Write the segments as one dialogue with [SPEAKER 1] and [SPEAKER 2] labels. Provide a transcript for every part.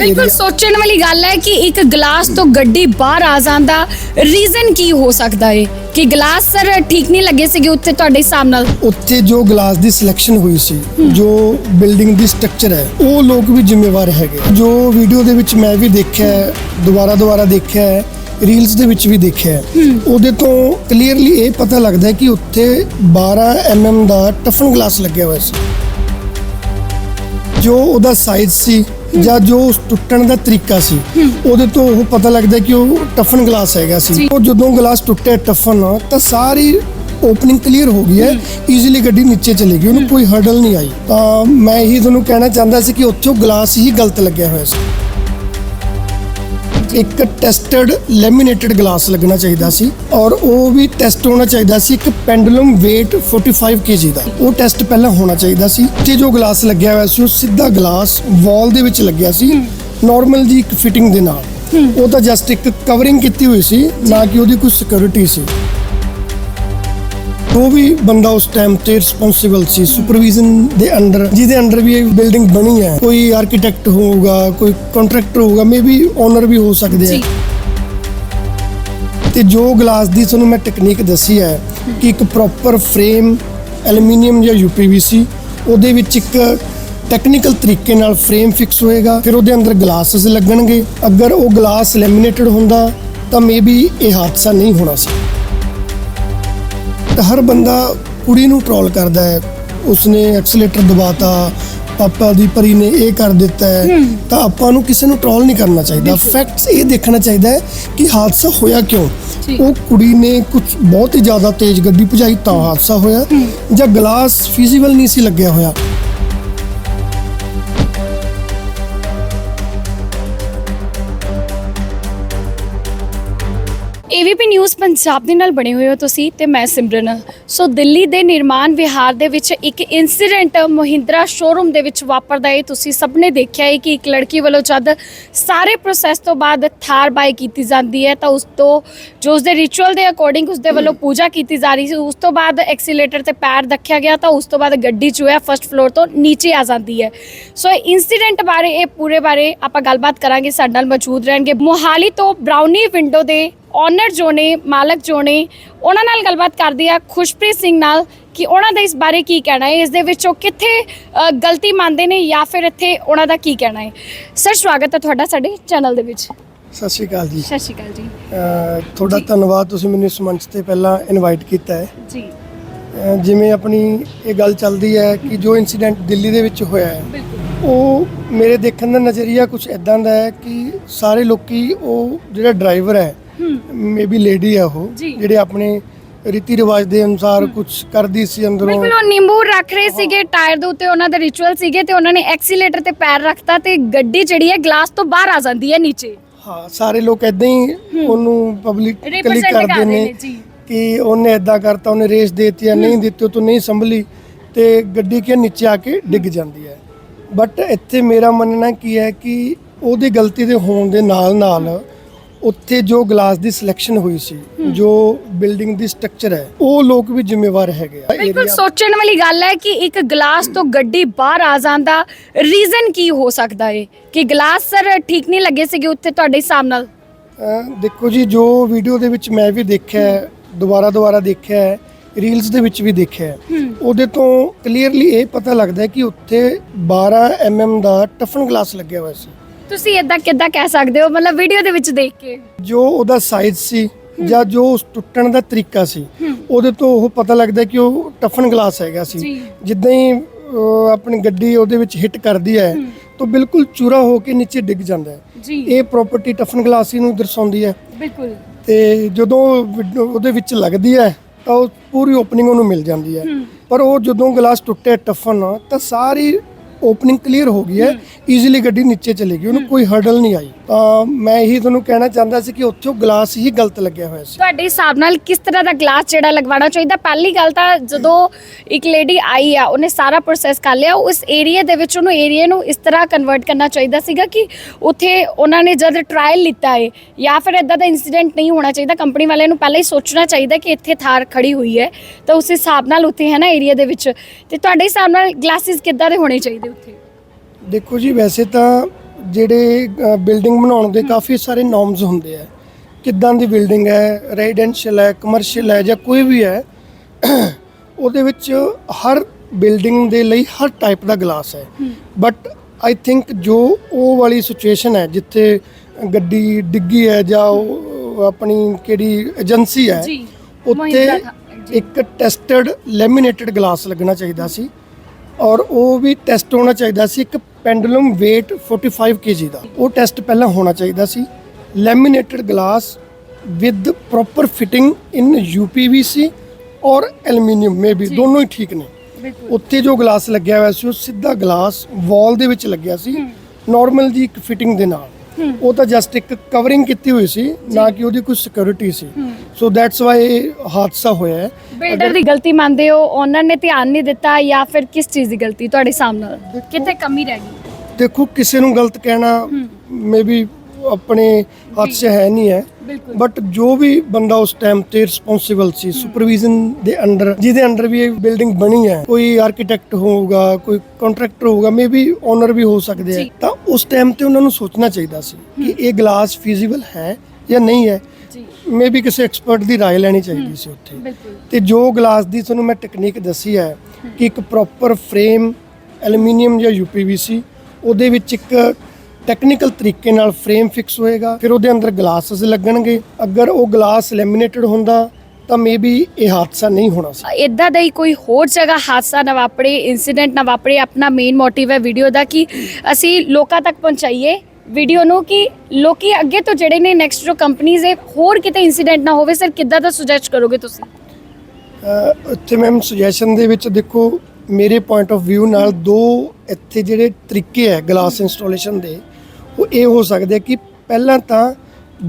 [SPEAKER 1] ਬਿਲਕੁਲ ਸੋਚਣ ਵਾਲੀ ਗੱਲ ਹੈ ਕਿ ਇੱਕ ਗਲਾਸ ਤੋਂ ਗੱਡੀ ਬਾਹਰ ਆ ਜਾਂਦਾ ਰੀਜ਼ਨ ਕੀ ਹੋ ਸਕਦਾ ਹੈ ਕਿ ਗਲਾਸ ਸਰ ਠੀਕ ਨਹੀਂ ਲੱਗੇ ਸੀਗੇ ਉੱਥੇ ਤੁਹਾਡੇ ਹਿਸਾਬ ਨਾਲ?
[SPEAKER 2] ਉੱਥੇ ਜੋ ਗਲਾਸ ਦੀ ਸਿਲੈਕਸ਼ਨ ਹੋਈ ਸੀ ਜੋ ਬਿਲਡਿੰਗ ਦੀ ਸਟਰਕਚਰ ਹੈ ਉਹ ਲੋਕ ਵੀ ਜ਼ਿੰਮੇਵਾਰ ਹੈਗੇ। ਜੋ ਵੀਡੀਓ ਦੇ ਵਿੱਚ ਮੈਂ ਵੀ ਦੇਖਿਆ ਹੈ, ਦੁਬਾਰਾ ਦੁਬਾਰਾ ਦੇਖਿਆ ਹੈ ਰੀਲਸ ਦੇ ਵਿੱਚ ਵੀ ਦੇਖਿਆ ਹੈ। ਉਹਦੇ ਤੋਂ ਕਲੀਅਰਲੀ ਇਹ ਪਤਾ ਲੱਗਦਾ ਹੈ ਕਿ ਉੱਥੇ 12 mm ਦਾ ਟਫਨ ਗਲਾਸ ਲੱਗਿਆ ਹੋਇਆ ਸੀ। ਜੋ ਉਹਦਾ ਸਾਈਜ਼ ਸੀ ਜਾਂ ਜੋ ਉਸ ਟੁੱਟਣ ਦਾ ਤਰੀਕਾ ਸੀ ਉਹਦੇ ਤੋਂ ਉਹ ਪਤਾ ਲੱਗਦਾ ਕਿ ਉਹ ਟਫਨ ਗਲਾਸ ਹੈਗਾ। ਸੀ। ਉਹ ਜਦੋਂ ਗਲਾਸ ਟੁੱਟਿਆ ਟਫਨ ਤਾਂ ਸਾਰੀ ਓਪਨਿੰਗ ਕਲੀਅਰ ਹੋ ਗਈ ਹੈ। ਈਜ਼ੀਲੀ ਗੱਡੀ ਨੀਚੇ ਚਲੀ ਗਈ ਉਹਨੂੰ ਕੋਈ ਹਰਡਲ ਨਹੀਂ ਆਈ। ਤਾਂ ਮੈਂ ਇਹੀ ਤੁਹਾਨੂੰ ਕਹਿਣਾ ਚਾਹੁੰਦਾ ਸੀ ਕਿ ਉੱਥੇ ਗਲਾਸ ਹੀ ਗਲਤ ਲੱਗਿਆ ਹੋਇਆ ਸੀ। ਇੱਕ ਟੈਸਟਡ ਲੈਮੀਨੇਟਡ ਗਲਾਸ ਲੱਗਣਾ ਚਾਹੀਦਾ ਸੀ ਔਰ ਉਹ ਵੀ ਟੈਸਟ ਹੋਣਾ ਚਾਹੀਦਾ ਸੀ ਇੱਕ ਪੈਂਡੂਲਮ weight 45 kg ਦਾ। ਉਹ ਟੈਸਟ ਪਹਿਲਾਂ ਹੋਣਾ ਚਾਹੀਦਾ ਸੀ। ਤੇ ਜੋ ਗਲਾਸ ਲੱਗਿਆ ਹੋਇਆ ਸੀ ਉਹ ਸਿੱਧਾ ਗਲਾਸ ਵਾਲ ਦੇ ਵਿੱਚ ਲੱਗਿਆ ਸੀ ਨਾਰਮਲ ਜੀ ਇੱਕ ਫਿਟਿੰਗ ਦੇ ਨਾਲ। ਉਹ ਤਾਂ ਜਸਟ ਇੱਕ ਕਵਰਿੰਗ ਕੀਤੀ ਹੋਈ ਸੀ ਨਾ ਕਿ ਉਹਦੀ ਕੋਈ ਸਿਕਿਉਰਿਟੀ ਸੀ। ਉਹ ਵੀ ਬੰਦਾ ਉਸ ਟਾਈਮ ਤੇ ਰਿਸਪੌਂਸਿਬਲ ਸੀ ਸੁਪਰਵੀਜ਼ਨ ਦੇ ਅੰਡਰ ਜਿਹਦੇ ਅੰਡਰ ਵੀ ਇਹ ਬਿਲਡਿੰਗ ਬਣੀ ਹੈ। ਕੋਈ ਆਰਕੀਟੈਕਟ ਹੋਊਗਾ ਕੋਈ ਕੰਟਰੈਕਟਰ ਹੋਊਗਾ ਮੇਬੀ ਓਨਰ ਵੀ ਹੋ ਸਕਦੇ
[SPEAKER 1] ਜੀ।
[SPEAKER 2] ਆ ਤੇ ਜੋ ਗਲਾਸ ਦੀ ਤੁਹਾਨੂੰ ਮੈਂ ਟੈਕਨੀਕ ਦੱਸੀ ਹੈ ਕਿ ਇੱਕ ਪ੍ਰੋਪਰ ਫਰੇਮ ਐਲੂਮੀਨੀਅਮ ਜਾਂ ਯੂਪੀਵੀਸੀ ਉਹਦੇ ਵਿੱਚ ਇੱਕ ਟੈਕਨੀਕਲ ਤਰੀਕੇ ਨਾਲ ਫਰੇਮ ਫਿਕਸ ਹੋਏਗਾ ਫਿਰ ਉਹਦੇ ਅੰਦਰ ਗਲਾਸਸ ਲੱਗਣਗੇ। ਅਗਰ ਉਹ ਗਲਾਸ ਲੈਮੀਨੇਟਡ ਹੁੰਦਾ ਤਾਂ ਮੇਬੀ ਇਹ ਹਾਦਸਾ ਨਹੀਂ ਹੋਣਾ ਸੀ। ਤਾਂ ਹਰ ਬੰਦਾ ਕੁੜੀ ਨੂੰ ਟਰੋਲ ਕਰਦਾ ਹੈ। ਉਸਨੇ ਐਕਸਲੇਟਰ ਦਬਾਤਾ ਪਾਪਾ ਦੀ ਪਰੀ ਨੇ ਇਹ ਕਰ ਦਿੱਤਾ ਹੈ। ਤਾਂ ਆਪਾਂ ਨੂੰ ਕਿਸੇ ਨੂੰ ਟਰੋਲ ਨਹੀਂ ਕਰਨਾ ਚਾਹੀਦਾ। ਫੈਕਟਸ ਇਹ ਦੇਖਣਾ ਚਾਹੀਦਾ ਹੈ ਕਿ ਹਾਦਸਾ ਹੋਇਆ ਕਿਉਂ। ਉਹ ਕੁੜੀ ਨੇ ਕੁਝ ਬਹੁਤ ਹੀ ਜ਼ਿਆਦਾ ਤੇਜ਼ ਗੱਡੀ ਭਜਾਈ ਤਾਂ ਹਾਦਸਾ ਹੋਇਆ ਜਾਂ ਗਲਾਸ ਫਿਜ਼ੀਬਲ ਨਹੀਂ ਸੀ ਲੱਗਿਆ ਹੋਇਆ।
[SPEAKER 1] ਏਵੀਪੀ ਨਿਊਜ਼ ਪੰਜਾਬ ਦੇ ਨਾਲ ਬਣੇ ਹੋਏ ਹੋ ਤੁਸੀਂ ਤੇ ਮੈਂ ਸਿਮਰਨ। ਸੋ ਦਿੱਲੀ ਦੇ ਨਿਰਮਾਣ ਵਿਹਾਰ ਦੇ ਵਿੱਚ ਇੱਕ ਇਨਸੀਡੈਂਟ ਮਹਿੰਦਰਾ ਸ਼ੋਰੂਮ ਦੇ ਵਿੱਚ ਵਾਪਰਦਾ ਹੈ। ਤੁਸੀਂ ਸਭ ਨੇ ਦੇਖਿਆ ਹੈ ਕਿ ਇੱਕ ਲੜਕੀ ਵੱਲੋਂ ਜਦ ਸਾਰੇ ਪ੍ਰੋਸੈਸ ਤੋਂ ਬਾਅਦ ਥਾਰ ਬਾਈ ਕੀਤੀ ਜਾਂਦੀ ਹੈ ਤਾਂ ਉਸ ਤੋਂ ਜੋ ਉਸ ਦੇ ਰਿਚੁਅਲ ਦੇ ਅਕੋਰਡਿੰਗ ਉਸ ਦੇ ਵੱਲੋਂ ਪੂਜਾ ਕੀਤੀ ਜਾ ਰਹੀ ਸੀ, ਉਸ ਤੋਂ ਬਾਅਦ ਐਕਸੀਲੇਟਰ ਤੇ ਪੈਰ ਰੱਖਿਆ ਗਿਆ ਤਾਂ ਉਸ ਤੋਂ ਬਾਅਦ ਗੱਡੀ ਜੋ ਹੈ ਫਰਸਟ ਫਲੋਰ ਤੋਂ ਨੀਚੇ ਆ ਜਾਂਦੀ ਹੈ। ਸੋ ਇਹ ਇਨਸੀਡੈਂਟ ਬਾਰੇ, ਇਹ ਪੂਰੇ ਬਾਰੇ ਆਪਾਂ ਗੱਲਬਾਤ ਕਰਾਂਗੇ। ਸਾਡੇ ਨਾਲ ਮੌਜੂਦ ਰਹਿਣਗੇ। ਮੋਹਾਲੀ ਤੋਂ ਬ੍ਰਾਊਨੀ ਵਿੰਡੋ ਦੇ ਓਨਰ ਜੋ ਨੇ ਮਾਲਕ ਜੋ ਨੇ ਉਹਨਾਂ ਨਾਲ ਗੱਲਬਾਤ ਕਰਦੀ ਆ ਖੁਸ਼ਪ੍ਰੀਤ ਸਿੰਘ ਨਾਲ ਕਿ ਉਹਨਾਂ ਦਾ ਇਸ ਬਾਰੇ ਕੀ ਕਹਿਣਾ ਹੈ ਇਸ ਦੇ ਵਿੱਚ ਉਹ ਕਿੱਥੇ ਅ, ਗਲਤੀ ਮੰਨਦੇ ਨੇ ਜਾਂ ਫਿਰ ਇੱਥੇ ਉਹਨਾਂ ਦਾ ਕੀ ਕਹਿਣਾ ਹੈ। ਸਰ ਸਵਾਗਤ ਹੈ ਤੁਹਾਡਾ ਸਾਡੇ ਚੈਨਲ ਦੇ ਵਿੱਚ।
[SPEAKER 2] ਸਤਿ ਸ਼੍ਰੀ ਅਕਾਲ ਜੀ।
[SPEAKER 1] ਸਤਿ ਸ਼੍ਰੀ ਅਕਾਲ ਜੀ।
[SPEAKER 2] ਅਹ ਤੁਹਾਡਾ। ਧੰਨਵਾਦ ਤੁਸੀਂ ਮੈਨੂੰ ਇਸ ਮੰਚ ਤੇ ਪਹਿਲਾਂ ਇਨਵਾਈਟ ਕੀਤਾ ਹੈ।
[SPEAKER 1] ਜੀ।
[SPEAKER 2] ਅਹ ਜਿਵੇਂ ਆਪਣੀ ਇਹ ਗੱਲ ਚੱਲਦੀ ਹੈ ਕਿ ਜੋ ਇਨਸੀਡੈਂਟ ਦਿੱਲੀ ਦੇ ਵਿੱਚ ਹੋਇਆ ਹੈ
[SPEAKER 1] ਬਿਲਕੁਲ।
[SPEAKER 2] ਉਹ ਮੇਰੇ ਦੇਖਣ ਦਾ ਨਜ਼ਰੀਆ ਕੁਝ ਇਦਾਂ ਦਾ ਹੈ ਕਿ ਸਾਰੇ ਲੋਕੀ ਉਹ ਜਿਹੜਾ ਡਰਾਈਵਰ ਹੂੰ ਮੇਬੀ ਲੇਡੀ ਹੈ ਉਹ
[SPEAKER 1] ਜੀ।
[SPEAKER 2] ਜਿਹੜੇ ਆਪਣੇ ਰੀਤੀ ਰਿਵਾਜ ਦੇ ਅਨੁਸਾਰ ਕੁਝ ਕਰਦੀ ਸੀ ਅੰਦਰੋਂ।
[SPEAKER 1] ਬਿਲਕੁਲ ਉਹ ਨਿੰਬੂ ਰੱਖ ਰਹੇ ਸੀਗੇ ਟਾਇਰ ਦੇ ਉੱਤੇ ਉਹਨਾਂ ਦਾ ਰਿਚੁਅਲ ਸੀਗੇ ਤੇ ਉਹਨਾਂ ਨੇ ਐਕਸੀਲੇਟਰ ਤੇ ਪੈਰ ਰੱਖਤਾ ਤੇ ਗੱਡੀ ਜਿਹੜੀ ਹੈ ਗਲਾਸ ਤੋਂ ਬਾਹਰ ਆ ਜਾਂਦੀ ਹੈ ਨੀਚੇ।
[SPEAKER 2] ਹਾਂ ਸਾਰੇ ਲੋਕ ਇਦਾਂ ਹੀ ਉਹਨੂੰ
[SPEAKER 1] Represent ਕਰ
[SPEAKER 2] ਕਰਦੇ ਨੇ
[SPEAKER 1] ਜੀ।
[SPEAKER 2] ਕਿ ਉਹਨੇ ਇਦਾਂ ਕਰਤਾ ਉਹਨੇ ਰੇਸ ਦੇਤੀ ਜਾਂ ਨਹੀਂ ਦਿੱਤੀ ਉਹ ਤੋਂ ਨਹੀਂ ਸੰਭਲੀ ਤੇ ਗੱਡੀ ਕਿ ਨੀਚੇ ਆ ਕੇ ਡਿੱਗ ਜਾਂਦੀ ਹੈ। ਬਟ ਇੱਥੇ ਮੇਰਾ ਮੰਨਣਾ ਕੀ ਹੈ ਕਿ ਉਹਦੀ ਗਲਤੀ ਦੇ ਹੋਣ ਦੇ ਨਾਲ ਨਾਲ ਉੱਥੇ ਜੋ ਗਲਾਸ ਦੀ ਸਿਲੈਕਸ਼ਨ ਹੋਈ ਸੀ ਜੋ ਬਿਲਡਿੰਗ ਦੀ ਸਟਰਕਚਰ ਹੈ ਉਹ ਲੋਕ ਵੀ ਜ਼ਿੰਮੇਵਾਰ ਹੈਗੇ ਆ।
[SPEAKER 1] ਬਿਲਕੁਲ ਸੋਚਣ ਵਾਲੀ ਗੱਲ ਹੈ ਕਿ ਇੱਕ ਗਲਾਸ ਤੋਂ ਗੱਡੀ ਬਾਹਰ ਆ ਜਾਂਦਾ ਰੀਜ਼ਨ ਕੀ ਹੋ ਸਕਦਾ ਹੈ ਕਿ ਗਲਾਸ ਸਰ ਠੀਕ ਨਹੀਂ ਲੱਗੇ ਸੀਗੇ ਉੱਥੇ ਤੁਹਾਡੇ ਹਿਸਾਬ ਨਾਲ?
[SPEAKER 2] ਦੇਖੋ ਜੀ ਜੋ ਵੀਡੀਓ ਦੇ ਵਿੱਚ ਮੈਂ ਵੀ ਦੇਖਿਆ ਹੈ ਦੁਬਾਰਾ ਦੁਬਾਰਾ ਦੇਖਿਆ ਹੈ ਰੀਲਸ ਦੇ ਵਿੱਚ ਵੀ ਦੇਖਿਆ ਹੈ ਉਹਦੇ ਤੋਂ ਕਲੀਅਰਲੀ ਇਹ ਪਤਾ ਲੱਗਦਾ ਹੈ ਕਿ ਉੱਥੇ 12 mm ਦਾ ਟਫਨ ਗਲਾਸ ਲੱਗਿਆ ਹੋਇਆ ਸੀ।
[SPEAKER 1] ਤੁਸੀਂ ਇਦਾਂ ਕਿੱਦਾਂ ਕਹਿ ਸਕਦੇ ਹੋ? ਮਤਲਬ ਵੀਡੀਓ ਦੇ ਵਿੱਚ ਦੇਖ ਕੇ।
[SPEAKER 2] ਜੋ ਉਹਦਾ ਸਾਈਜ਼ ਸੀ ਜਾਂ ਜੋ ਉਸ ਟੁੱਟਣ ਦਾ ਤਰੀਕਾ ਸੀ ਉਹਦੇ ਤੋਂ ਉਹ ਪਤਾ ਲੱਗਦਾ ਕਿ ਉਹ ਟਫਨ ਗਲਾਸ ਹੈਗਾ ਸੀ। ਜਿੱਦਾਂ ਹੀ ਅਹ, ਆਪਣੀ ਗੱਡੀ ਉਹਦੇ ਵਿੱਚ ਹਿੱਟ ਕਰਦੀ ਹੈ ਤਾਂ ਬਿਲਕੁਲ ਚੂਰਾ ਹੋ ਕੇ ਨੀਚੇ ਡਿੱਗ ਜਾਂਦਾ ਹੈ।
[SPEAKER 1] ਜੀ।
[SPEAKER 2] ਇਹ ਪ੍ਰਾਪਰਟੀ ਟਫਨ ਗਲਾਸ ਨੂੰ ਦਰਸਾਉਂਦੀ ਹੈ।
[SPEAKER 1] ਬਿਲਕੁਲ।
[SPEAKER 2] ਤੇ ਜਦੋਂ ਵਿਡ- ਉਹਦੇ ਵਿੱਚ ਲੱਗਦੀ ਹੈ ਤਾਂ ਉਹ ਪੂਰੀ ਓਪਨਿੰਗ ਉਹਨੂੰ ਮਿਲ ਜਾਂਦੀ ਹੈ। ਪਰ ਉਹ ਜਦੋਂ ਗਲਾਸ ਟੁੱਟੇ ਟਫਨ ਤਾਂ ਸਾਰੀ ਓਪਨਿੰਗ ਕਲੀਅਰ ਹੋ ਗਈ ਹੈ ਈਜ਼ੀਲੀ ਗੱਡੀ ਨੀਚੇ ਚਲੇਗੀ ਉਹਨੂੰ ਕੋਈ ਹਰਡਲ ਨਹੀਂ ਆਈ। ਤਾਂ ਮੈਂ ਇਹੀ ਤੁਹਾਨੂੰ ਕਹਿਣਾ ਚਾਹੁੰਦਾ ਸੀ ਕਿ ਉੱਥੋਂ ਗਲਾਸ ਹੀ ਗਲਤ ਲੱਗਿਆ ਹੋਇਆ ਸੀ।
[SPEAKER 1] ਤੁਹਾਡੇ ਹਿਸਾਬ ਨਾਲ ਕਿਸ ਤਰ੍ਹਾਂ ਦਾ ਗਲਾਸ ਜਿਹੜਾ ਲਗਵਾਉਣਾ ਚਾਹੀਦਾ? ਪਹਿਲੀ ਗੱਲ ਤਾਂ ਜਦੋਂ ਇੱਕ ਲੇਡੀ ਆਈ ਆ, ਉਹਨੇ ਸਾਰਾ ਪ੍ਰੋਸੈਸ ਕਰ ਲਿਆ, ਉਸ ਏਰੀਆ ਦੇ ਵਿੱਚ ਉਹਨੂੰ ਏਰੀਆ ਨੂੰ ਇਸ ਤਰ੍ਹਾਂ ਕਨਵਰਟ ਕਰਨਾ ਚਾਹੀਦਾ ਸੀਗਾ ਕਿ ਉੱਥੇ ਉਹਨਾਂ ਨੇ ਜਦ ਟ੍ਰਾਇਲ ਲਿੱਤਾ ਹੈ ਜਾਂ ਫਿਰ ਇਦਾਂ ਦਾ ਇਨਸੀਡੈਂਟ ਨਹੀਂ ਹੋਣਾ ਚਾਹੀਦਾ ਕੰਪਨੀ ਵਾਲਿਆਂ ਨੂੰ ਪਹਿਲਾਂ ਹੀ ਸੋਚਣਾ ਚਾਹੀਦਾ ਕਿ ਇੱਥੇ ਥਾਰ ਖੜੀ ਹੋਈ ਹੈ। ਤਾਂ ਉਸ ਹਿਸਾਬ ਨਾਲ ਉੱਥੇ ਹੈ ਨਾ ਏਰੀਆ ਦੇ ਵਿੱਚ। ਤੇ ਤੁਹਾਡੇ ਹਿਸਾਬ ਨਾਲ ਗਲਾਸਿਸ ਕਿੱਦਾਂ ਦੇ ਹੋਣੇ ਚਾਹੀਦੇ? ਉੱਥੇ?
[SPEAKER 2] ਦੇਖੋ ਜੀ ਵੈਸੇ ਤਾਂ ਜਿਹੜੇ ਬਿਲਡਿੰਗ ਬਣਾਉਣ ਦੇ ਕਾਫੀ ਸਾਰੇ ਨੋਰਮਸ ਹੁੰਦੇ ਆ। ਕਿੱਦਾਂ ਦੀ ਬਿਲਡਿੰਗ ਹੈ ਰੈਜ਼ੀਡੈਂਸ਼ੀਅਲ ਹੈ ਕਮਰਸ਼ੀਅਲ ਹੈ ਜਾਂ ਕੋਈ ਵੀ ਹੈ ਉਹਦੇ ਵਿੱਚ ਹਰ ਬਿਲਡਿੰਗ ਦੇ ਲਈ ਹਰ ਟਾਈਪ ਦਾ ਗਲਾਸ ਹੈ। ਬਟ ਆਈ ਥਿੰਕ ਜੋ ਉਹ ਵਾਲੀ ਸਿਚੁਏਸ਼ਨ ਹੈ ਜਿੱਥੇ ਗੱਡੀ ਡਿੱਗੀ ਹੈ ਜਾਂ ਉਹ ਆਪਣੀ ਕਿਹੜੀ ਏਜੰਸੀ ਹੈ ਉੱਥੇ। ਇੱਕ ਟੈਸਟਡ ਲੈਮੀਨੇਟਡ ਗਲਾਸ ਲੱਗਣਾ ਚਾਹੀਦਾ ਸੀ। ਔਰ ਉਹ ਵੀ ਟੈਸਟ ਹੋਣਾ ਚਾਹੀਦਾ ਸੀ ਇੱਕ ਪੈਂਡੂਲਮ weight 45 kg ਦਾ। ਉਹ ਟੈਸਟ ਪਹਿਲਾਂ ਹੋਣਾ ਚਾਹੀਦਾ ਸੀ। Laminated glass with proper fitting in UPVC ਔਰ ਐਲੂਮੀਨੀਅਮ ਮੇ ਵੀ ਦੋਨੋਂ ਹੀ ਠੀਕ ਨੇ। ਉੱਥੇ ਜੋ ਗਲਾਸ ਲੱਗਿਆ ਹੋਇਆ ਸੀ ਉਹ ਸਿੱਧਾ ਗਲਾਸ ਵਾਲ ਦੇ ਵਿੱਚ ਲੱਗਿਆ ਸੀ। ਨਾਰਮਲ ਜੀ ਇੱਕ ਫਿਟਿੰਗ ਦੇ ਨਾਲ। ਉਹ ਤਾਂ ਜਸਟ ਇੱਕ ਕਵਰਿੰਗ ਕੀਤੀ ਹੋਈ ਸੀ ਨਾ ਕਿ ਉਹਦੀ ਕੋਈ ਸਿਕਿਉਰਿਟੀ ਸੀ। ਸੋ ਦੈਟਸ ਵਾਈ ਹਾਦਸਾ ਹੋਇਆ ਹੈ।
[SPEAKER 1] ਬਿਲਡਰ ਦੀ ਗਲਤੀ ਮੰਨਦੇ ਹੋ ਓਨਰ ਨੇ ਧਿਆਨ ਨਹੀਂ ਦਿੱਤਾ ਜਾਂ ਫਿਰ ਕਿਸ ਚੀਜ਼ ਦੀ ਗਲਤੀ ਤੁਹਾਡੇ ਨਾਲ ਕਿੱਥੇ ਕਮੀ ਰਹਿ ਗਈ?
[SPEAKER 2] ਦੇਖੋ ਕਿਸੇ ਨੂੰ ਗਲਤ ਕਹਿਣਾ ਮੇਬੀ ਆਪਣੇ ਹੱਥ 'ਚ ਹੈ ਨਹੀਂ ਹੈ
[SPEAKER 1] ਬਿਲਕੁਲ
[SPEAKER 2] ਬਟ ਜੋ ਵੀ ਬੰਦਾ ਉਸ ਟਾਈਮ ਤੇ ਰਿਸਪੌਂਸਿਬਲ ਸੀ ਸੁਪਰਵੀਜ਼ਨ ਦੇ ਅੰਡਰ ਜਿਹਦੇ ਅੰਡਰ ਵੀ ਇਹ ਬਿਲਡਿੰਗ ਬਣੀ ਹੈ ਕੋਈ ਆਰਕੀਟੈਕਟ ਹੋਊਗਾ ਕੋਈ ਕੰਟਰੈਕਟਰ ਹੋਊਗਾ ਮੇਬੀ ਓਨਰ ਵੀ ਹੋ ਸਕਦੇ ਆ
[SPEAKER 1] ਜੀ।
[SPEAKER 2] ਤਾਂ ਉਸ ਟਾਈਮ ਤੇ ਉਹਨਾਂ ਨੂੰ ਸੋਚਣਾ ਚਾਹੀਦਾ ਸੀ ਕਿ ਇਹ ਗਲਾਸ ਫੀਜ਼ੀਬਲ ਹੈ ਜਾਂ ਨਹੀਂ ਹੈ
[SPEAKER 1] ਜੀ
[SPEAKER 2] ਮੇਬੀ ਕਿਸੇ ਐਕਸਪਰਟ ਦੀ رائے ਲੈਣੀ ਚਾਹੀਦੀ ਸੀ ਉੱਥੇ
[SPEAKER 1] ਬਿਲਕੁਲ
[SPEAKER 2] ਤੇ ਜੋ ਗਲਾਸ ਦੀ ਤੁਹਾਨੂੰ ਮੈਂ ਟੈਕਨੀਕ ਦੱਸੀ ਹੈ ਕਿ ਇੱਕ ਪ੍ਰੋਪਰ ਫਰੇਮ ਐਲੂਮੀਨੀਅਮ ਜਾਂ UPVC ਉਹਦੇ ਵਿੱਚ ਇੱਕ ਟੈਕਨੀਕਲ ਤਰੀਕੇ ਨਾਲ ਫਰੇਮ ਫਿਕਸ ਹੋਏਗਾ ਫਿਰ ਉਹਦੇ ਅੰਦਰ ਗਲਾਸਸ ਲੱਗਣਗੇ। ਅਗਰ ਉਹ ਗਲਾਸ ਲੈਮੀਨੇਟਡ ਹੁੰਦਾ ਤਾਂ ਮੇਬੀ ਇਹ ਹਾਦਸਾ ਨਹੀਂ ਹੋਣਾ ਸੀ।
[SPEAKER 1] ਇਦਾਂ ਦਾ ਹੀ ਕੋਈ ਹੋਰ ਜਗ੍ਹਾ ਹਾਦਸਾ ਨਾ ਵਾਪਰੇ ਇਨਸੀਡੈਂਟ ਨਾ ਵਾਪਰੇ ਆਪਣਾ ਮੇਨ ਮੋਟਿਵ ਹੈ ਵੀਡੀਓ ਦਾ ਕਿ ਅਸੀਂ ਲੋਕਾਂ ਤੱਕ ਪਹੁੰਚਾਈਏ। ਵੀਡੀਓ ਨੂੰ ਕਿ ਲੋਕੀ ਅੱਗੇ ਤੋਂ ਜਿਹੜੇ ਨੇ ਨੈਕਸਟ ਜੋ ਕੰਪਨੀਆਂ ਹੈ ਹੋਰ ਕਿਤੇ ਇਨਸੀਡੈਂਟ ਨਾ ਹੋਵੇ। ਸਰ ਕਿੱਦਾਂ ਦਾ ਸੁਜੈਸਟ ਕਰੋਗੇ ਤੁਸੀਂ?
[SPEAKER 2] ਇੱਥੇ ਮੈਮ ਸੁਜੈਸ਼ਨ ਦੇ ਵਿੱਚ ਦੇਖੋ ਮੇਰੇ ਪੁਆਇੰਟ ਆਫ View ਨਾਲ ਦੋ ਇੱਥੇ ਜਿਹੜੇ ਤਰੀਕੇ ਹੈ ਗਲਾਸ ਇੰਸਟਾਲੇਸ਼ਨ ਦੇ ਉਹ ਇਹ ਹੋ ਸਕਦੇ ਕਿ ਪਹਿਲਾਂ ਤਾਂ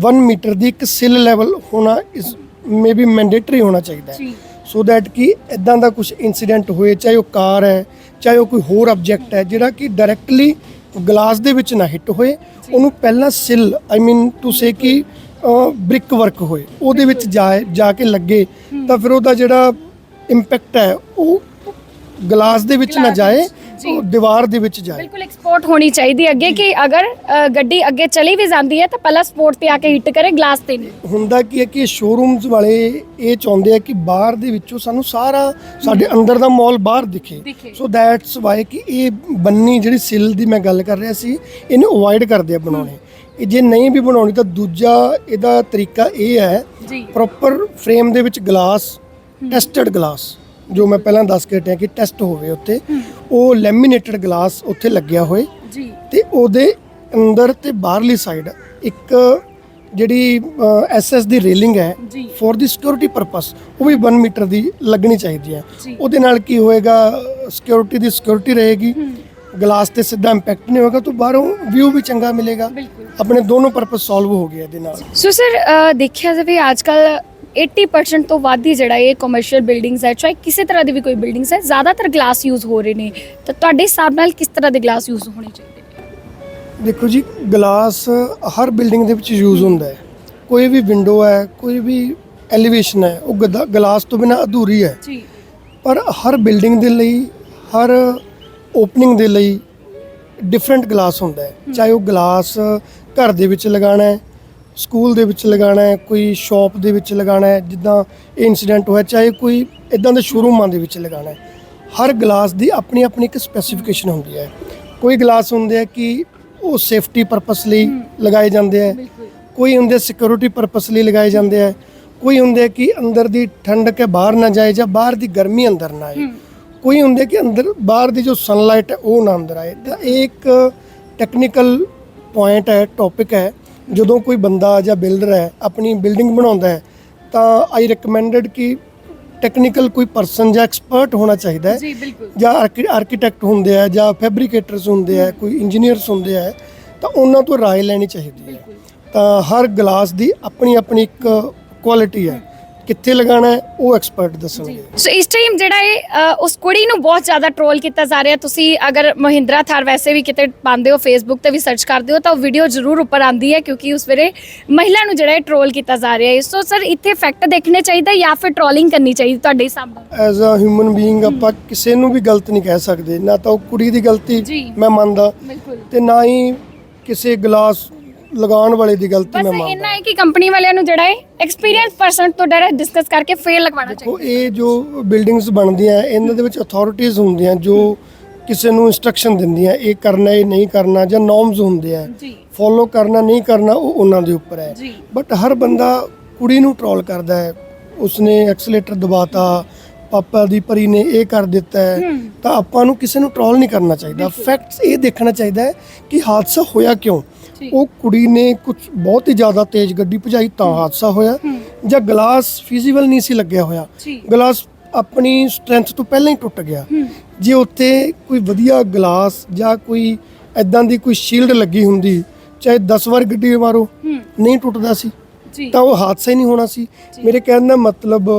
[SPEAKER 2] 1 ਮੀਟਰ ਦੀ ਇੱਕ ਸਿਲ ਲੈਵਲ ਹੋਣਾ ਇਸ ਮੇਬੀ ਮੈਂਡੇਟਰੀ ਹੋਣਾ ਚਾਹੀਦਾ ਹੈ। ਸੋ ਦੈਟ ਕਿ ਇਦਾਂ ਦਾ ਕੁਝ ਇਨਸੀਡੈਂਟ ਹੋਏ ਚਾਹੇ ਉਹ ਕਾਰ ਹੈ ਚਾਹੇ ਉਹ ਕੋਈ ਹੋਰ ਆਬਜੈਕਟ ਹੈ ਜਿਹੜਾ ਕਿ ਡਾਇਰੈਕਟਲੀ ਗਲਾਸ ਦੇ ਵਿੱਚ ਨਾ ਹਿੱਟ ਹੋਏ ਉਹਨੂੰ ਪਹਿਲਾਂ ਸਿਲ ਆਈ ਮੀਨ ਟੂ ਸੇ ਕਿ ਬ੍ਰਿਕ ਵਰਕ ਹੋਏ ਉਹਦੇ ਵਿੱਚ ਜਾਏ ਜਾ ਕੇ ਲੱਗੇ ਤਾਂ ਫਿਰ ਉਹਦਾ ਜਿਹੜਾ ਇੰਪੈਕਟ ਹੈ ਉਹ ਗਲਾਸ ਦੇ ਵਿੱਚ ਨਾ ਜਾਏ। ਉਹ ਦੀਵਾਰ ਦੇ ਵਿੱਚ ਜਾਏ।
[SPEAKER 1] ਬਿਲਕੁਲ ਐਕਸਪੋਰਟ ਹੋਣੀ ਚਾਹੀਦੀ ਹੈ ਅੱਗੇ ਕਿ ਅਗਰ ਅ, ਗੱਡੀ ਅੱਗੇ ਚਲੀ ਵੀ ਜਾਂਦੀ ਹੈ ਤਾਂ ਪਹਿਲਾਂ ਸਪੋਰਟ ਤੇ ਆ ਕੇ ਹਿੱਟ ਕਰੇ ਗਲਾਸ ਤੇ ਨਹੀਂ।
[SPEAKER 2] ਹੁੰਦਾ ਕੀ ਹੈ ਕਿ ਸ਼ੋਰੂਮਸ ਵਾਲੇ ਇਹ ਚਾਹੁੰਦੇ ਆ ਕਿ ਬਾਹਰ ਦੇ ਵਿੱਚੋਂ ਸਾਨੂੰ ਸਾਰਾ ਸਾਡੇ ਅੰਦਰ ਦਾ ਮਾਲ ਬਾਹਰ ਦਿਖੇ।
[SPEAKER 1] ਦਿਖੇ।
[SPEAKER 2] ਸੋ ਦੈਟਸ ਵਾਈ ਕਿ ਇਹ ਬੰਨੀ ਜਿਹੜੀ ਸਿਲ ਦੀ ਮੈਂ ਗੱਲ ਕਰ ਰਿਹਾ ਸੀ ਇਹਨੂੰ ਅਵੋਇਡ ਕਰਦੇ ਆ ਬਣਾਉਣੇ। ਇਹ ਜੇ ਨਹੀਂ ਵੀ ਬਣਾਉਣੀ ਤਾਂ ਦੂਜਾ ਇਹਦਾ ਤਰੀਕਾ ਇਹ ਹੈ
[SPEAKER 1] ਜੀ।
[SPEAKER 2] ਪ੍ਰੋਪਰ ਫਰੇਮ ਦੇ ਵਿੱਚ ਗਲਾਸ ਟੈਸਟਡ ਗਲਾਸ ਜੋ ਮੈਂ ਪਹਿਲਾਂ ਦੱਸ ਕੇ ਹਟਿਆ ਕਿ ਟੈਸਟ ਹੋਵੇ ਉੱਤੇ ਉਹ ਲੈਮੀਨੇਟਡ ਗਲਾਸ ਉੱਥੇ ਲੱਗਿਆ ਹੋਏ।
[SPEAKER 1] ਜੀ।
[SPEAKER 2] ਤੇ ਉਹਦੇ ਅੰਦਰ ਤੇ ਬਾਹਰਲੀ ਸਾਈਡ ਇੱਕ ਜਿਹੜੀ ਐਸਐਸ ਦੀ ਰੇਲਿੰਗ ਹੈ। ਫॉर ਦੀ ਸਿਕਿਉਰਿਟੀ ਪਰਪਸ ਉਹ ਵੀ 1 ਮੀਟਰ ਦੀ ਲੱਗਣੀ ਚਾਹੀਦੀ ਹੈ। ਉਹਦੇ ਨਾਲ ਕੀ ਹੋਏਗਾ ਸਿਕਿਉਰਿਟੀ ਦੀ ਸਿਕਿਉਰਿਟੀ ਰਹੇਗੀ ਗਲਾਸ ਤੇ ਸਿੱਧਾ ਇੰਪੈਕਟ ਨਹੀਂ ਹੋਏਗਾ ਤਾਂ ਬਾਹਰੋਂ ਵਿਊ ਵੀ ਚੰਗਾ ਮਿਲੇਗਾ। ਆਪਣੇ ਦੋਨੋਂ ਪਰਪਸ ਸੋਲਵ ਹੋ ਗਏ ਇਹਦੇ ਨਾਲ।
[SPEAKER 1] ਸੋ ਸਰ ਦੇਖਿਆ ਜਾਵੇ ਅੱਜ ਕੱਲ 80% ਤੋਂ ਵੱਧ ਹੀ ਜਿਹੜਾ ਇਹ ਕਮਰਸ਼ੀਅਲ ਬਿਲਡਿੰਗਸ ਹੈ ਚਾਹੇ ਕਿਸੇ ਤਰ੍ਹਾਂ ਦੀ ਵੀ ਕੋਈ ਬਿਲਡਿੰਗਸ ਹੈ ਜ਼ਿਆਦਾਤਰ ਗਲਾਸ ਯੂਜ਼ ਹੋ ਰਹੇ ਨੇ। ਤਾਂ ਤੁਹਾਡੇ ਹਿਸਾਬ ਨਾਲ ਕਿਸ ਤਰ੍ਹਾਂ ਦੇ ਗਲਾਸ ਯੂਜ਼ ਹੋਣੇ ਚਾਹੀਦੇ
[SPEAKER 2] ਦੇਖੋ ਜੀ ਗਲਾਸ ਹਰ ਬਿਲਡਿੰਗ ਦੇ ਵਿੱਚ ਯੂਜ਼ ਹੁੰਦਾ ਹੈ। ਕੋਈ ਵੀ ਵਿੰਡੋ ਹੈ ਕੋਈ ਵੀ ਐਲੀਵੇਸ਼ਨ ਹੈ ਉਹ ਗਲਾਸ ਤੋਂ ਬਿਨਾ ਅਧੂਰੀ ਹੈ।
[SPEAKER 1] ਜੀ।
[SPEAKER 2] ਪਰ ਹਰ ਬਿਲਡਿੰਗ ਦੇ ਲਈ ਹਰ ਓਪਨਿੰਗ ਦੇ ਲਈ ਡਿਫਰੈਂਟ ਗਲਾਸ ਹੁੰਦਾ ਹੈ। ਚਾਹੇ ਉਹ ਗਲਾਸ ਘਰ ਦੇ ਵਿੱਚ ਲਗਾਉਣਾ ਹੈ ਸਕੂਲ ਦੇ ਵਿੱਚ ਲਗਾਉਣਾ ਹੈ ਕੋਈ ਸ਼ਾਪ ਦੇ ਵਿੱਚ ਲਗਾਉਣਾ ਹੈ ਜਿੱਦਾਂ ਇਹ ਇਨਸੀਡੈਂਟ ਹੋਇਆ ਚਾਹੇ ਕੋਈ ਇਦਾਂ ਦੇ ਸ਼ੋਰੂਮਾਂ ਦੇ ਵਿੱਚ ਲਗਾਉਣਾ ਹੈ ਹਰ ਗਲਾਸ ਦੀ ਆਪਣੀ ਆਪਣੀ ਇੱਕ ਸਪੈਸੀਫਿਕੇਸ਼ਨ ਹੁੰਦੀ ਹੈ। ਕੋਈ ਗਲਾਸ ਹੁੰਦੇ ਆ ਕਿ ਉਹ ਸੇਫਟੀ ਪਰਪਸ ਲਈ ਲਗਾਏ ਜਾਂਦੇ ਆ ਕੋਈ ਹੁੰਦੇ ਸਿਕਿਉਰਿਟੀ ਪਰਪਸ ਲਈ ਲਗਾਏ ਜਾਂਦੇ ਆ ਕੋਈ ਹੁੰਦੇ ਕਿ ਅੰਦਰ ਦੀ ਠੰਡਕ ਹੈ ਬਾਹਰ ਨਾ ਜਾਏ ਜਾਂ ਬਾਹਰ ਦੀ ਗਰਮੀ ਅੰਦਰ ਨਾ ਆਏ। ਕੋਈ ਹੁੰਦੇ ਕਿ ਅੰਦਰ ਬਾਹਰ ਦੀ ਜੋ ਸਨਲਾਈਟ ਹੈ ਉਹ ਨਾ ਅੰਦਰ ਆਏ। ਤਾਂ ਇਹ ਇੱਕ ਟੈਕਨੀਕਲ ਪੁਆਇੰਟ ਹੈ ਟੌਪਿਕ ਹੈ। ਜਦੋਂ ਕੋਈ ਬੰਦਾ ਜਾਂ ਬਿਲਡਰ ਹੈ ਆਪਣੀ ਬਿਲਡਿੰਗ ਬਣਾਉਂਦਾ ਹੈ ਤਾਂ ਆਈ ਰეკਮੈਂਡਡ ਕਿ ਟੈਕਨੀਕਲ ਕੋਈ ਪਰਸਨ ਜਾਂ ਐਕਸਪਰਟ ਹੋਣਾ ਚਾਹੀਦਾ ਹੈ
[SPEAKER 1] ਜੀ ਬਿਲਕੁਲ।
[SPEAKER 2] ਜਾਂ ਆਰਕੀਟੈਕਟ ਹੁੰਦੇ ਆ ਜਾਂ ਫੈਬਰੀਕੇਟਰਸ ਹੁੰਦੇ ਆ ਕੋਈ ਇੰਜੀਨੀਅਰਸ ਹੁੰਦੇ ਆ ਤਾਂ ਉਹਨਾਂ ਤੋਂ رائے ਲੈਣੀ ਚਾਹੀਦੀ ਹੈ। ਤਾਂ ਹਰ ਗਲਾਸ ਦੀ ਆਪਣੀ ਆਪਣੀ ਇੱਕ ਕੁਆਲਿਟੀ ਹੈ। ਕਿੱਥੇ ਲਗਾਉਣਾ ਹੈ ਉਹ ਐਕਸਪਰਟ ਦੱਸਣਗੇ।
[SPEAKER 1] ਸੋ ਇਸ ਟਾਈਮ ਜਿਹੜਾ ਇਹ ਅ, ਉਸ ਕੁੜੀ ਨੂੰ ਬਹੁਤ ਜ਼ਿਆਦਾ ਟ੍ਰੋਲ ਕੀਤਾ ਜਾ ਰਿਹਾ। ਤੁਸੀਂ ਅਗਰ ਮਹਿੰਦਰਾ ਥਾਰ ਵੈਸੇ ਵੀ ਕਿਤੇ ਪਾਉਂਦੇ ਹੋ ਫੇਸਬੁੱਕ ਤੇ ਵੀ ਸਰਚ ਕਰਦੇ ਹੋ ਤਾਂ ਉਹ ਵੀਡੀਓ ਜ਼ਰੂਰ ਉੱਪਰ ਆਂਦੀ ਹੈ ਕਿਉਂਕਿ ਉਸ ਵੇਲੇ ਮਹਿਲਾ ਨੂੰ ਜਿਹੜਾ ਇਹ ਟ੍ਰੋਲ ਕੀਤਾ ਜਾ ਰਿਹਾ ਹੈ। ਸੋ ਸਰ ਇੱਥੇ ਫੈਕਟ ਦੇਖਣੇ ਚਾਹੀਦਾ ਜਾਂ ਫਿਰ ਟ੍ਰੋਲਿੰਗ ਕਰਨੀ ਚਾਹੀਦੀ ਤੁਹਾਡੇ ਹਿਸਾਬ ਨਾਲ
[SPEAKER 2] ਐਜ਼ ਅ ਹਿਊਮਨ ਬੀਇੰਗ ਆਪਾਂ ਕਿਸੇ ਨੂੰ ਵੀ ਗਲਤ ਨਹੀਂ ਕਹਿ ਸਕਦੇ। ਨਾ ਤਾਂ ਉਹ ਕੁੜੀ ਦੀ ਗਲਤੀ
[SPEAKER 1] ਜੀ।
[SPEAKER 2] ਮੈਂ ਮੰਨਦਾ
[SPEAKER 1] ਬਿਲਕੁਲ।
[SPEAKER 2] ਤੇ ਨਾ ਹੀ ਕਿਸੇ ਗਲਾਸ ਲਗਾਉਣ ਵਾਲੇ ਦੀ ਗਲਤੀ
[SPEAKER 1] ਬਸ
[SPEAKER 2] ਮੈਂ
[SPEAKER 1] ਇੰਨਾ
[SPEAKER 2] ਮੰਨਦਾ
[SPEAKER 1] ਹੈ ਕਿ ਕੰਪਨੀ ਵਾਲਿਆਂ ਨੂੰ ਜਿਹੜਾ ਹੈ ਐਕਸਪੀਰੀਅੰਸ ਪਰਸਨ ਤੋਂ ਡਾਇਰੈਕਟ ਡਿਸਕਸ ਕਰਕੇ ਫੇਰ ਲਗਵਾਉਣਾ ਚਾਹੀਦਾ।
[SPEAKER 2] ਉਹ ਇਹ ਜੋ ਬਿਲਡਿੰਗਸ ਬਣਦੀਆਂ ਇਹਨਾਂ ਦੇ ਵਿੱਚ ਅਥਾਰਟੀਆਂ ਹੁੰਦੀਆਂ ਜੋ ਕਿਸੇ ਨੂੰ ਇਨਸਟਰਕਸ਼ਨ ਦਿੰਦੀਆਂ ਇਹ ਕਰਨਾ ਇਹ ਨਹੀਂ ਕਰਨਾ ਜਾਂ ਨੋਰਮਸ ਹੁੰਦੇ ਆ।
[SPEAKER 1] ਜੀ।
[SPEAKER 2] ਫੋਲੋ ਕਰਨਾ ਨਹੀਂ ਕਰਨਾ ਉਹ ਉਹਨਾਂ ਦੇ ਉੱਪਰ ਹੈ।
[SPEAKER 1] ਜੀ।
[SPEAKER 2] ਬਟ ਹਰ ਬੰਦਾ ਕੁੜੀ ਨੂੰ ਟਰੋਲ ਕਰਦਾ ਹੈ। ਉਸਨੇ ਐਕਸਲੇਟਰ ਦਬਾਤਾ ਪਾਪਾ ਦੀ ਪਰੀ ਨੇ ਇਹ ਕਰ ਦਿੱਤਾ ਹੈ ਤਾਂ ਆਪਾਂ ਨੂੰ ਕਿਸੇ ਨੂੰ ਟਰੋਲ ਨਹੀਂ ਕਰਨਾ ਚਾਹੀਦਾ। ਫੈਕਟਸ ਇਹ ਦੇਖਣਾ ਚਾਹੀਦਾ ਹੈ ਕਿ ਹਾਦਸਾ ਹੋਇਆ ਕਿਉਂ। ਉਹ ਕੁੜੀ ਨੇ ਕੁਝ ਬਹੁਤ ਹੀ ਜ਼ਿਆਦਾ ਤੇਜ਼ ਗੱਡੀ ਭਜਾਈ ਤਾਂ ਹਾਦਸਾ ਹੋਇਆ। ਜਾਂ ਗਲਾਸ ਫਿਜ਼ੀਬਲ ਨਹੀਂ ਸੀ ਲੱਗਿਆ ਹੋਇਆ। ਗਲਾਸ ਆਪਣੀ ਸਟਰੈਂਥ ਤੋਂ ਪਹਿਲਾਂ ਹੀ ਟੁੱਟ ਗਿਆ। ਜੇ ਉੱਥੇ ਕੋਈ ਵਧੀਆ ਗਲਾਸ ਜਾਂ ਕੋਈ ਐਦਾਂ ਦੀ ਕੋਈ ਸ਼ੀਲਡ ਲੱਗੀ ਹੁੰਦੀ ਚਾਹੇ 10 ਵਾਰ ਗੱਡੀ ਮਾਰੋ ਨਹੀਂ ਟੁੱਟਦਾ ਸੀ। ਤਾਂ ਉਹ ਹਾਦਸਾ ਹੀ ਨਹੀਂ ਹੋਣਾ ਸੀ। ਮੇਰੇ ਕਹਿਣ ਦਾ ਮਤਲਬ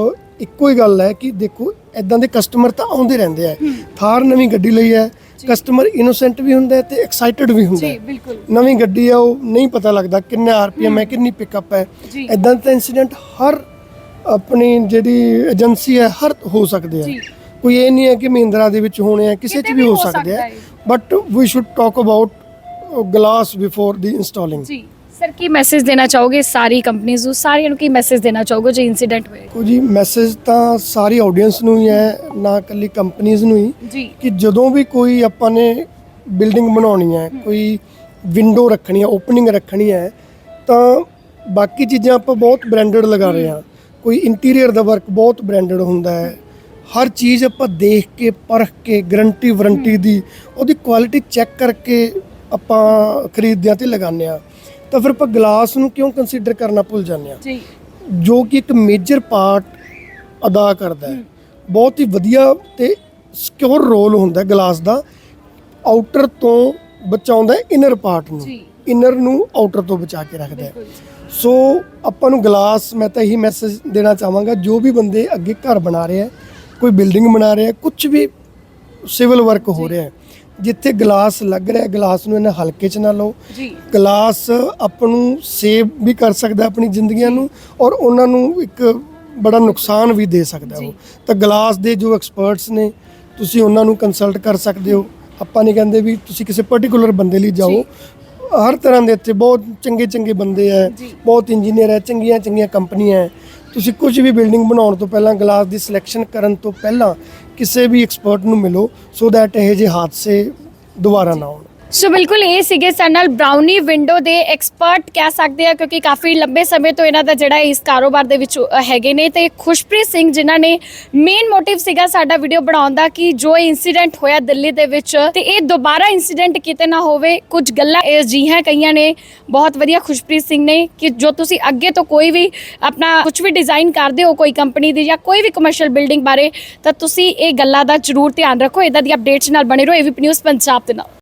[SPEAKER 2] ਇੱਕੋ ਹੀ ਗੱਲ ਹੈ ਕਿ ਦੇਖੋ ਐਦਾਂ ਦੇ ਕਸਟਮਰ ਤਾਂ ਆਉਂਦੇ ਰਹਿੰਦੇ ਆ। ਥਾਰ ਨਵੀਂ ਗੱਡੀ ਲਈ ਹੈ ਕਸਟਮਰ ਇਨੋਸੈਂਟ ਵੀ ਹੁੰਦਾ ਹੈ ਤੇ ਐਕਸਾਈਟਡ ਵੀ ਹੁੰਦਾ।
[SPEAKER 1] ਜੀ ਬਿਲਕੁਲ।
[SPEAKER 2] ਨਵੀਂ ਗੱਡੀ ਆ ਉਹ ਨਹੀਂ ਪਤਾ ਲੱਗਦਾ ਕਿੰਨਾ ਆਰਪੀਐਮ ਹੈ ਕਿੰਨੀ ਪਿਕਅਪ ਹੈ। ਐਦਾਂ ਦਾ ਇਨਸੀਡੈਂਟ ਹਰ ਆਪਣੀ ਜਿਹੜੀ ਏਜੰਸੀ ਹੈ ਹਰ ਹੋ ਸਕਦੇ। ਆ। ਕੋਈ ਇਹ ਨਹੀਂ ਹੈ ਕਿ ਮਹਿੰਦਰਾ ਦੇ ਵਿੱਚ ਹੋਣੇ ਆ ਕਿਸੇ 'ਚ ਵੀ ਹੋ ਸਕਦੇ ਆ। But we should talk about glass before the installing
[SPEAKER 1] ਜੀ। ਸਰ ਕੀ ਮੈਸੇਜ ਦੇਣਾ ਚਾਹੋਗੇ ਸਾਰੀ ਕੰਪਨੀਆਂ ਨੂੰ? ਸਾਰਿਆਂ ਨੂੰ ਕੀ ਮੈਸੇਜ ਦੇਣਾ ਚਾਹੋਗੇ ਜੇ ਇਨਸੀਡੈਂਟ ਹੋਏ?
[SPEAKER 2] ਕੋ ਜੀ ਮੈਸੇਜ ਤਾਂ ਸਾਰੀ ਆਡੀਅנס ਨੂੰ ਹੀ ਹੈ ਨਾ ਇਕੱਲੀ ਕੰਪਨੀਆਂ ਨੂੰ ਹੀ ਕਿ ਜਦੋਂ ਵੀ ਕੋਈ ਆਪਾਂ ਨੇ ਬਿਲਡਿੰਗ ਬਣਾਉਣੀ ਹੈ ਕੋਈ ਵਿੰਡੋ ਰੱਖਣੀ ਹੈ ਓਪਨਿੰਗ ਰੱਖਣੀ ਹੈ ਤਾਂ ਬਾਕੀ ਚੀਜ਼ਾਂ ਆਪਾਂ ਬਹੁਤ ਬ੍ਰਾਂਡਡ ਲਗਾ ਰਹੇ ਹਾਂ। ਕੋਈ ਇੰਟੀਰੀਅਰ ਦਾ ਵਰਕ ਬਹੁਤ ਬ੍ਰਾਂਡਡ ਹੁੰਦਾ ਹੈ। ਹਰ ਚੀਜ਼ ਆਪਾਂ ਦੇਖ ਕੇ ਪਰਖ ਕੇ ਗਰੰਟੀ ਵਾਰੰਟੀ ਦੀ ਉਹਦੀ ਕੁਆਲਿਟੀ ਚੈੱਕ ਕਰਕੇ ਆਪਾਂ ਖਰੀਦਦੇ ਹਾਂ ਤੇ ਲਗਾਉਂਦੇ ਹਾਂ। ਤਾਂ ਫਿਰ ਆਪਾਂ ਗਲਾਸ ਨੂੰ ਕਿਉਂ ਕੰਸੀਡਰ ਕਰਨਾ ਭੁੱਲ ਜਾਂਦੇ ਹਾਂ?
[SPEAKER 1] ਜੀ।
[SPEAKER 2] ਜੋ ਕਿ ਇੱਕ ਮੇਜਰ ਪਾਰਟ ਅਦਾ ਕਰਦਾ ਹੈ। ਬਹੁਤ ਹੀ ਵਧੀਆ ਤੇ ਸਿਕਿਉਰ ਰੋਲ ਹੁੰਦਾ ਗਲਾਸ ਦਾ। ਆਊਟਰ ਤੋਂ ਬਚਾਉਂਦਾ ਇਨਰ ਪਾਰਟ ਨੂੰ।
[SPEAKER 1] ਜੀ।
[SPEAKER 2] ਇਨਰ ਨੂੰ ਆਊਟਰ ਤੋਂ ਬਚਾ ਕੇ ਰੱਖਦਾ ਹੈ। ਸੋ ਆਪਾਂ ਨੂੰ ਗਲਾਸ ਮੈਂ ਤਾਂ ਇਹੀ ਮੈਸੇਜ ਦੇਣਾ ਚਾਹਾਂਗਾ ਜੋ ਵੀ ਬੰਦੇ ਅੱਗੇ ਘਰ ਬਣਾ ਰਹੇ ਆ ਕੋਈ ਬਿਲਡਿੰਗ ਬਣਾ ਰਿਹਾ ਕੁਝ ਵੀ ਸਿਵਲ ਵਰਕ ਹੋ ਰਿਹਾ ਹੈ ਜਿੱਥੇ ਗਲਾਸ ਲੱਗ ਰਿਹਾ ਗਲਾਸ ਨੂੰ ਇਹਨਾਂ ਹਲਕੇ 'ਚ ਨਾ ਲਓ।
[SPEAKER 1] ਜੀ।
[SPEAKER 2] ਗਲਾਸ ਆਪ ਨੂੰ ਸੇਵ ਵੀ ਕਰ ਸਕਦਾ ਆਪਣੀ ਜ਼ਿੰਦਗੀਆਂ ਨੂੰ ਔਰ ਉਹਨਾਂ ਨੂੰ ਇੱਕ ਬੜਾ ਨੁਕਸਾਨ ਵੀ ਦੇ ਸਕਦਾ ਉਹ। ਤਾਂ ਗਲਾਸ ਦੇ ਜੋ ਐਕਸਪਰਟਸ ਨੇ ਤੁਸੀਂ ਉਹਨਾਂ ਨੂੰ ਕੰਸਲਟ ਕਰ ਸਕਦੇ ਹੋ। ਆਪਾਂ ਨਹੀਂ ਕਹਿੰਦੇ ਵੀ ਤੁਸੀਂ ਕਿਸੇ ਪਾਰਟਿਕੂਲਰ ਬੰਦੇ ਲਈ ਜਾਓ। ਹਰ ਤਰ੍ਹਾਂ ਦੇ ਇੱਥੇ ਬਹੁਤ ਚੰਗੇ ਚੰਗੇ ਬੰਦੇ ਹੈ ਬਹੁਤ ਇੰਜੀਨੀਅਰ ਹੈ ਚੰਗੀਆਂ ਚੰਗੀਆਂ ਕੰਪਨੀਆਂ ਹੈ। ਤੁਸੀਂ ਕੁਝ ਵੀ ਬਿਲਡਿੰਗ ਬਣਾਉਣ ਤੋਂ ਪਹਿਲਾਂ ਗਲਾਸ ਦੀ ਸਿਲੈਕਸ਼ਨ ਕਰਨ ਤੋਂ ਪਹਿਲਾਂ ਕਿਸੇ ਵੀ ਐਕਸਪਰਟ ਨੂੰ ਮਿਲੋ ਸੋ ਦੈਟ ਇਹ ਜਿਹੇ ਹਾਦਸੇ ਦੁਬਾਰਾ ਨਾ ਹੋਣ।
[SPEAKER 1] ਸੋ ਬਿਲਕੁਲ ਇਹ ਸੀਗੇ ਸਾਡੇ ਨਾਲ ਬ੍ਰਾਊਨੀ ਵਿੰਡੋ ਦੇ ਐਕਸਪਰਟ ਕਹਿ ਸਕਦੇ ਆ, ਕਿਉਂਕਿ ਕਾਫੀ ਲੰਬੇ ਸਮੇਂ ਤੋਂ ਇਹਨਾਂ ਦਾ ਜਿਹੜਾ ਇਸ ਕਾਰੋਬਾਰ ਦੇ ਵਿੱਚ ਹੈਗੇ ਨੇ ਤੇ ਖੁਸ਼ਪ੍ਰੀਤ ਸਿੰਘ ਜਿਨ੍ਹਾਂ ਨੇ ਮੇਨ ਮੋਟਿਵ ਸੀਗਾ ਸਾਡਾ ਵੀਡੀਓ ਬਣਾਉਣ ਦਾ ਕਿ ਜੋ ਇਨਸੀਡੈਂਟ ਹੋਇਆ ਦਿੱਲੀ ਦੇ ਵਿੱਚ ਤੇ ਇਹ ਦੁਬਾਰਾ ਇਨਸੀਡੈਂਟ ਕਿਤੇ ਨਾ ਹੋਵੇ, ਕੁਝ ਗੱਲਾਂ ਇਹ ਜਿਹੀਆਂ ਕਈਆਂ ਨੇ, ਬਹੁਤ ਵਧੀਆ ਖੁਸ਼ਪ੍ਰੀਤ ਸਿੰਘ ਨੇ ਕਿ ਜੋ ਤੁਸੀਂ ਅੱਗੇ ਤੋਂ ਕੋਈ ਵੀ ਆਪਣਾ ਕੁਝ ਵੀ ਡਿਜ਼ਾਈਨ ਕਰਦੇ ਹੋ ਕੋਈ ਕੰਪਨੀ ਦੀ ਜਾਂ ਕੋਈ ਵੀ ਕਮਰਸ਼ੀਅਲ ਬਿਲਡਿੰਗ ਬਾਰੇ, ਤਾਂ ਤੁਸੀਂ ਇਹ ਗੱਲਾਂ ਦਾ ਜ਼ਰੂਰ ਧਿਆਨ ਰੱਖੋ ਇਦਾਂ ਦੀ ਅਪਡੇਟਸ ਨਾਲ ਬਣੇ ਰਹੋ ਏਵੀਪੀ ਨਿਊਜ਼ ਪੰਜਾਬ ਦੇ ਨਾਲ।